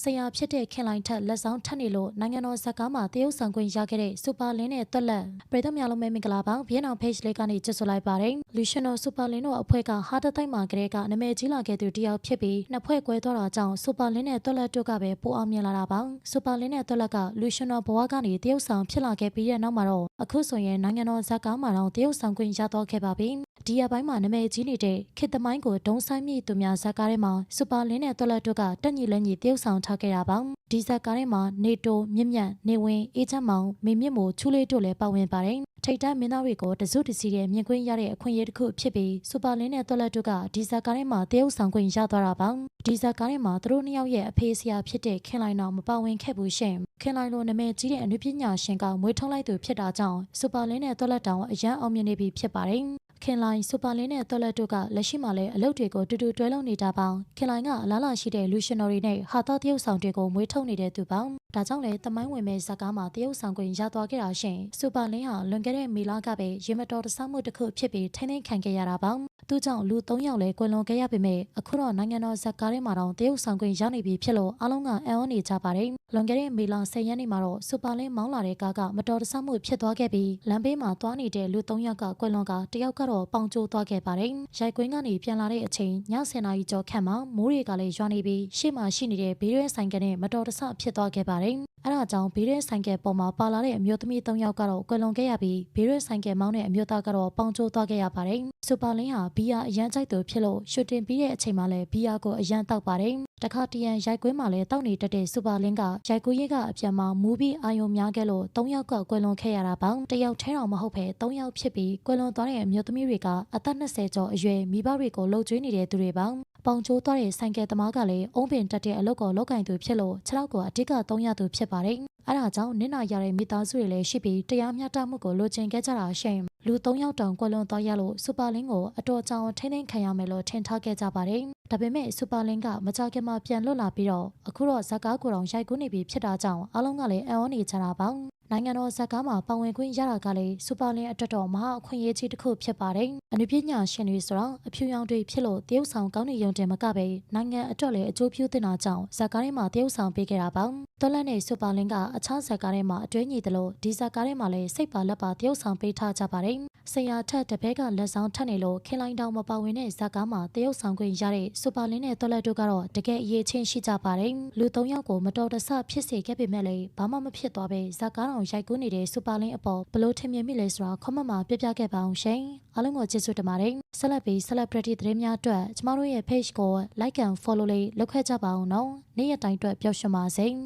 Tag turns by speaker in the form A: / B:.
A: ဆရာဖြစ်တဲ့ခင်လိုင်ထက်လက်ဆောင်ထပ်နေလို့နိုင်ငံတော်ဇက်ကားမှာတရုတ်ဆောင်ခွင့်ရခဲ့တဲ့စူပါလင်းနဲ့တွက်လက်ပရိသတ်များလုံးပဲမင်္ဂလာပါဗီယက်နမ် page လေးကနေကြည့်ဆိုလိုက်ပါတယ်လူရှင်တော်စူပါလင်းတို့အဖွဲ့ကဟာတတိုက်မှာကလေးကနာမည်ကြီးလာခဲ့သူတယောက်ဖြစ်ပြီးနှစ်ဖွဲ့ကွဲသွားတာကြောင့်စူပါလင်းနဲ့တွက်လက်တို့ကပဲပိုအောင်မြင်လာတာပါစူပါလင်းနဲ့တွက်လက်ကလူရှင်တော်ဘဝကနေတရုတ်ဆောင်ဖြစ်လာခဲ့ပြီးတဲ့နောက်မှာတော့အခုဆိုရင်နိုင်ငံတော်ဇက်ကားမှာတော့တရုတ်ဆောင်ခွင့်ရတော့ခဲ့ပါပြီ ဒီရပိုင်းမှာနာမည်ကြီးနေတဲ့ခေတ်သမိုင်းကိုဒုံဆိုင်မိသူများဇက်ကားထဲမှာစူပါလင်းနဲ့တွက်လက်တို့ကတက်ညီလက်ညီတရုတ်ဆောင်ထားခဲ့တာပါဒီဇက်ကားထဲမှာနေတိုမြင့်မြတ်နေဝင်အေးချမ်းမောင်မေမြင့်မို့ချူလေးတို့လည်းပါဝင်ပါတယ်ထိတ်တန့်မင်းသားတွေကိုတစုတစည်းရဲ့မြင်ကွင်းရတဲ့အခွင့်အရေးတစ်ခုဖြစ်ပြီးစူပါလင်းနဲ့တွက်လက်တို့ကဒီဇက်ကားထဲမှာတရုတ်ဆောင်ခွင့်ရသွားတာပါဒီဇက်ကားထဲမှာသူတို့နှစ်ယောက်ရဲ့အဖေဆရာဖြစ်တဲ့ခင်လိုင်တော်မပါဝင်ခဲ့ဘူးရှင်ခင်လိုင်လိုနာမည်ကြီးတဲ့အနုပညာရှင်ကမွေးထုတ်လိုက်သူဖြစ်တာကြောင့်စူပါလင်းနဲ့တွက်လက်တောင်အရန်အောင်မြင်နေပြီဖြစ်ပါတယ် ခင်လိုင်စူပါလင်းနဲ့တော်လက်တို့ကလက်ရှိမှာလည်းအလုပ်တွေကိုတူတူတွဲလုပ်နေတာပေါင်းခင်လိုင်ကအလားလာရှိတဲ့လူရှင်တော်တွေနဲ့ဟာတာတရုတ်ဆောင်တွေကိုမွေးထုတ်နေတဲ့သူပေါင်းဒါကြောင့်လည်းတမိုင်းဝင်မဲ့ဇက်ကားမှာတရုတ်ဆောင်ခွင့်ရသွားခဲ့တာရှင်စူပါလင်းဟာလွန်ခဲ့တဲ့မီလာကပဲရေမတော်တဆမှုတစ်ခုဖြစ်ပြီးထိန်းသိမ်းခံခဲ့ရတာပေါင်းသူကြောင့်လူ၃ယောက်လည်းကွယ်လွန်ခဲ့ရပေမဲ့အခုတော့နိုင်ငံတော်ဇက်ကားထဲမှာတော့တရုတ်ဆောင်ခွင့်ရနေပြီဖြစ်လို့အားလုံးကအံ့ဩနေကြပါတယ်လွန်ခဲ့တဲ့မေလ10ရက်နေ့မှာတော့စူပါလင်းမောင်းလာတဲ့ကားကမတော်တဆမှုဖြစ်သွားခဲ့ပြီးလမ်းဘေးမှာသွားနေတဲ့လူ၃ယောက်ကကွယ်လွန်ကတယောက်ကတော့ပေါင်ကျိုးသွားခဲ့ပါတယ်။ရိုက်ကွင်းကနေပြန်လာတဲ့အချိန်ည10နာရီကျော်ခန့်မှာမိုးတွေကလည်းရွာနေပြီးရှေ့မှာရှိနေတဲ့ဘေးရဲဆိုင်ကနဲ့မတော်တဆဖြစ်သွားခဲ့ပါတယ်။ အဲဒါကြောင့်ဘေးရဲဆိုင်ကပေါ်မှာပါလာတဲ့အမျိုးသမီး၃ယောက်ကတော့ကွယ်လွန်ခဲ့ရပြီးဘေးရဲဆိုင်ကမောင်းတဲ့အမျိုးသားကတော့ပေါင်ကျိုးသွားခဲ့ရပါတယ်။စူပါလင်းဟာဘီယာအရန်ကြိုက်သူဖြစ်လို့ရှူတင်ပြီးတဲ့အချိန်မှာလည်းဘီယာကိုအရန်တောက်ပါတယ်။တခါတရံရိုက်ကွင်းမှာလည်းတောက်နေတတ်တဲ့စူပါလင်းကရိုက်ကူးရိတ်ကအပြန်မှာမူပြီးအာယုံများခဲ့လို့၃ယောက်ကကွယ်လွန်ခဲ့ရတာပေါ့တယောက်ထဲတော်မဟုတ်ပဲ၃ယောက်ဖြစ်ပြီးကွယ်လွန်သွားတဲ့အမျိုးသမီးတွေကအသက်20ကျော်အရွယ်မိဘတွေကိုလှုပ်ကြွေးနေတဲ့သူတွေပေါ့ ပေါင်ကျိုးသွားတဲ့ဆိုင်ကယ်သမားကလည်းအုံးပင်တက်တဲ့အလုပ်ကိုလုပ်ကင်သူဖြစ်လို့ခြေထောက်ကိုအဓိကသုံးရသူဖြစ်ပါတယ်အဲဒါကြောင့်နင့်နာရတဲ့မိသားစုတွေလည်းရှိပြီးတရားမျှတမှုကိုလိုချင်ခဲ့ကြတာရှင်လူ၃ယောက်တောင်ကွယ်လွန်သွားရလို့စူပါလင်းကိုအတော်ကြောင်ထိမ့်သိမ်းခံရမယ်လို့ထင်ထားခဲ့ကြပါတယ်ဒါပေမဲ့စူပါလင်းကမကြခင်မှာပြန်လွတ်လာပြီးတော့အခုတော့ဇက်ကားကိုတောင်ရိုက်ကူးနေပြီဖြစ်တာကြောင့်အားလုံးကလည်းအံ့ဩနေကြတာပါနိုင်ငံတော်ဇက်ကားမှာပါဝင်ခွင့်ရတာကလည်းစူပါလင်းအတွက်တော့မဟာအခွင့်အရေးကြီးတစ်ခုဖြစ်ပါတယ်။အနုပညာရှင်တွေဆိုတော့အဖြူရောင်တွေဖြစ်လို့တရုတ်ဆောင်ကောင်းနေရုံတင်မကပဲနိုင်ငံအတွက်လည်းအကျိုးပြုတင်တာကြောင့်ဇက်ကားထဲမှာတရုတ်ဆောင်ပေးခဲ့တာပါ။တော်လက်နဲ့စူပါလင်းကအခြားဇက်ကားထဲမှာအတွဲညီတယ်လို့ဒီဇက်ကားထဲမှာလည်းစိတ်ပါလက်ပါတရုတ်ဆောင်ပေးထားကြပါတယ်။ ဆရာထက်တပည့်ကလက်ဆောင်ထပ်နေလို့ခင်လိုင်းတောင်မပါဝင်တဲ့ဇက်ကားမှာတရုတ်ဆောင်ခွင့်ရတဲ့စူပါလင်းနဲ့တော်လက်တို့ကတော့တကယ်အရေးချင်းရှိကြပါတယ်။လူ၃ယောက်ကိုမတော်တဆဖြစ်စေခဲ့ပေမဲ့လည်းဘာမှမဖြစ်သွားပဲဇက်ကားတော်ရိုက်ကူးနေတဲ့စူပါလင်းအပေါ်ဘလို့ထင်မြင်မိလဲဆိုတာခွန်မမှာပြပြခဲ့ပါအောင်ရှင်။အားလုံးကိုကျေးဇူးတင်ပါတယ်။ဆက်လက်ပြီး celebrity သတင်းများအတွက်ကျမတို့ရဲ့ page ကို like and follow လေးလုပ်ခဲ့ကြပါအောင်နော်။နေ့ရက်တိုင်းအတွက်ပျော်ရွှင်ပါစေ။